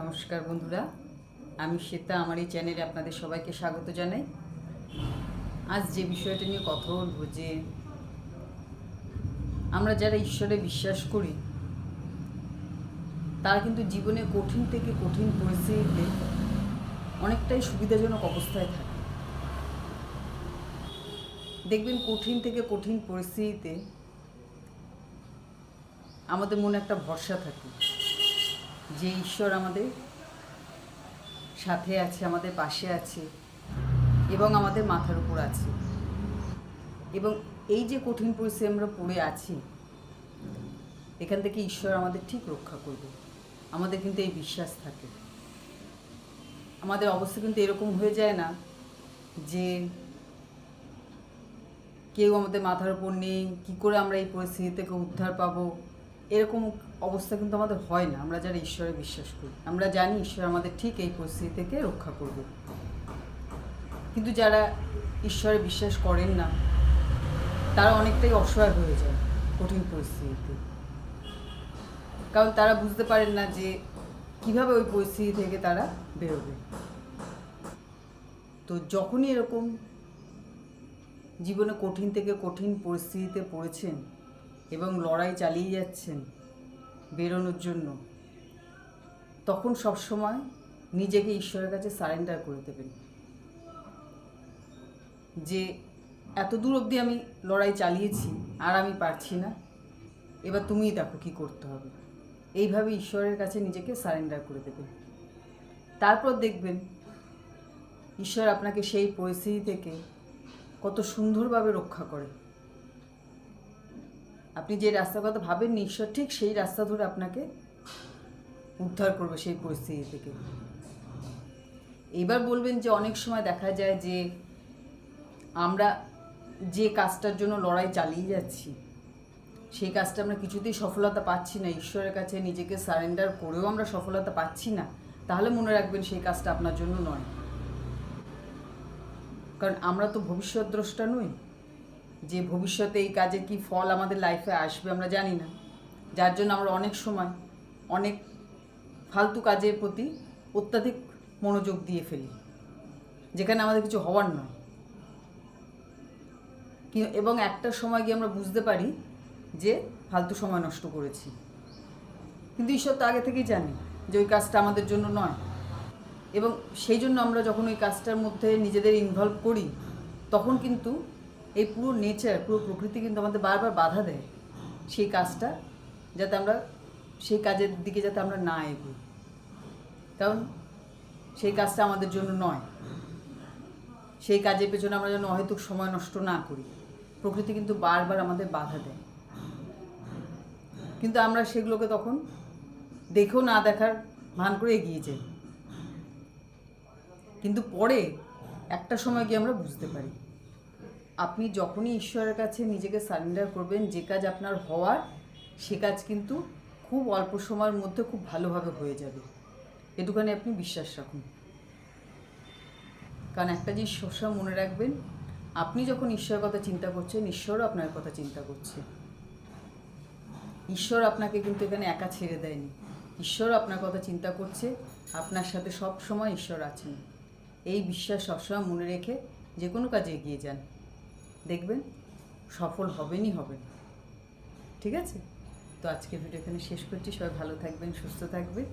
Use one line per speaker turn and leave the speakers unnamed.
নমস্কার বন্ধুরা, আমি শ্বেতা, আমার এই চ্যানেলে আপনাদের সবাইকে স্বাগত জানাই। আজ যে বিষয়টা নিয়ে কথা বলব যে, আমরা যারা ঈশ্বরে বিশ্বাস করি, তারা কিন্তু জীবনে কঠিন থেকে কঠিন পরিস্থিতিতে অনেকটাই সুবিধাজনক অবস্থায় থাকে। দেখবেন কঠিন থেকে কঠিন পরিস্থিতিতে আমাদের মনে একটা ভরসা থাকে। যে ঈশ্বর আমাদের সাথে আছে, আমাদের পাশে আছে এবং আমাদের মাথার উপর আছে। এবং এই যে কঠিন পরিস্থিতি আমরা পড়ে আছি, এখান থেকে ঈশ্বর আমাদের ঠিক রক্ষা করবে। আমাদের কিন্তু এই বিশ্বাস থাকে। আমাদের অবস্থা কিন্তু এরকম হয়ে যায় না যে কেউ আমাদের মাথার উপর নেই, কী করে আমরা এই পরিস্থিতি থেকে উদ্ধার পাবো? এরকম অবস্থা কিন্তু আমাদের হয় না। আমরা যারা ঈশ্বরে বিশ্বাস করি, আমরা জানি ঈশ্বর আমাদের ঠিক এই পরিস্থিতি থেকে রক্ষা করবে। কিন্তু যারা ঈশ্বরে বিশ্বাস করেন না, তারা অনেকটাই অসহায় হয়ে যায় কঠিন পরিস্থিতিতে। কারণ তারা বুঝতে পারেন না যে কীভাবে ওই পরিস্থিতি থেকে তারা বেরোবে। তো যখনই এরকম জীবনে কঠিন থেকে কঠিন পরিস্থিতিতে পড়েছেন এবং লড়াই চালিয়ে যাচ্ছেন বেরোনোর জন্য, তখন সবসময় নিজেকে ঈশ্বরের কাছে সারেন্ডার করে দেবেন। যে এত দূর অবধি আমি লড়াই চালিয়েছি, আর আমি পারছি না, এবার তুমিই দেখো কি করতে হবে। এইভাবে ঈশ্বরের কাছে নিজেকে সারেন্ডার করে দেবেন। তারপর দেখবেন, ঈশ্বর আপনাকে সেই পরিস্থিতি থেকে কত সুন্দরভাবে রক্ষা করে। আপনি যে রাস্তার কথা ভাবেন ঈশ্বর ঠিক সেই রাস্তা ধরে আপনাকে উদ্ধার করবে সেই পরিস্থিতি থেকে। এবার বলবেন যে অনেক সময় দেখা যায় যে আমরা যে কাজটার জন্য লড়াই চালিয়ে যাচ্ছি, সেই কাজটা আমরা কিছুতেই সফলতা পাচ্ছি না। ঈশ্বরের কাছে নিজেকে সারেন্ডার করেও আমরা সফলতা পাচ্ছি না। তাহলে মনে রাখবেন সেই কাজটা আপনার জন্য নয়। কারণ আমরা তো ভবিষ্যৎ দ্রষ্টা নই। যে ভবিষ্যতে এই কাজের কি ফল আমাদের লাইফে আসবে আমরা জানি না। যার জন্য আমরা অনেক সময় অনেক ফালতু কাজের প্রতি অত্যাধিক মনোযোগ দিয়ে ফেলি, যেখানে আমাদের কিছু হওয়ার নয়। এবং একটা সময় গিয়ে আমরা বুঝতে পারি যে ফালতু সময় নষ্ট করেছি। কিন্তু ঈশ্বর তো আগে থেকেই জানি যে ওই কাজটা আমাদের জন্য নয়। এবং সেই জন্য আমরা যখন ওই কাজটার মধ্যে নিজেদের ইনভলভ করি, তখন কিন্তু এই পুরো নেচার পুরো প্রকৃতি কিন্তু আমাদের বারবার বাধা দেয় সেই কাজটা, যাতে আমরা সেই কাজের দিকে যাতে আমরা না এগোই। কারণ সেই কাজটা আমাদের জন্য নয়। সেই কাজের পেছনে আমরা যেন অহেতুক সময় নষ্ট না করি। প্রকৃতি কিন্তু বারবার আমাদের বাধা দেয়। কিন্তু আমরা সেগুলোকে তখন দেখেও না দেখার ভান করে এগিয়ে যাই। কিন্তু পরে একটা সময় গিয়ে আমরা বুঝতে পারি। আপনি যখনই ঈশ্বরের কাছে নিজেকে সারেন্ডার করবেন, যে কাজ আপনার হওয়ার, সে কাজ কিন্তু খুব অল্প সময়ের মধ্যে খুব ভালোভাবে হয়ে যাবে। এটুখানি আপনি বিশ্বাস রাখুন। কারণ একটা জিনিস সবসময় মনে রাখবেন, আপনি যখন ঈশ্বরের কথা চিন্তা করছেন, ঈশ্বরও আপনার কথা চিন্তা করছে। ঈশ্বর আপনাকে কিন্তু এখানে একা ছেড়ে দেয়নি। ঈশ্বর আপনার কথা চিন্তা করছে, আপনার সাথে সব সময় ঈশ্বর আছেন। এই বিশ্বাস সবসময় মনে রেখে যে কোনো কাজে এগিয়ে যান। দেখবেন, সফল হবেনই হবেন। ঠিক আছে? তো আজকে ভিডিও এখানে শেষ করছি। সবাই ভালো থাকবেন, সুস্থ থাকবেন।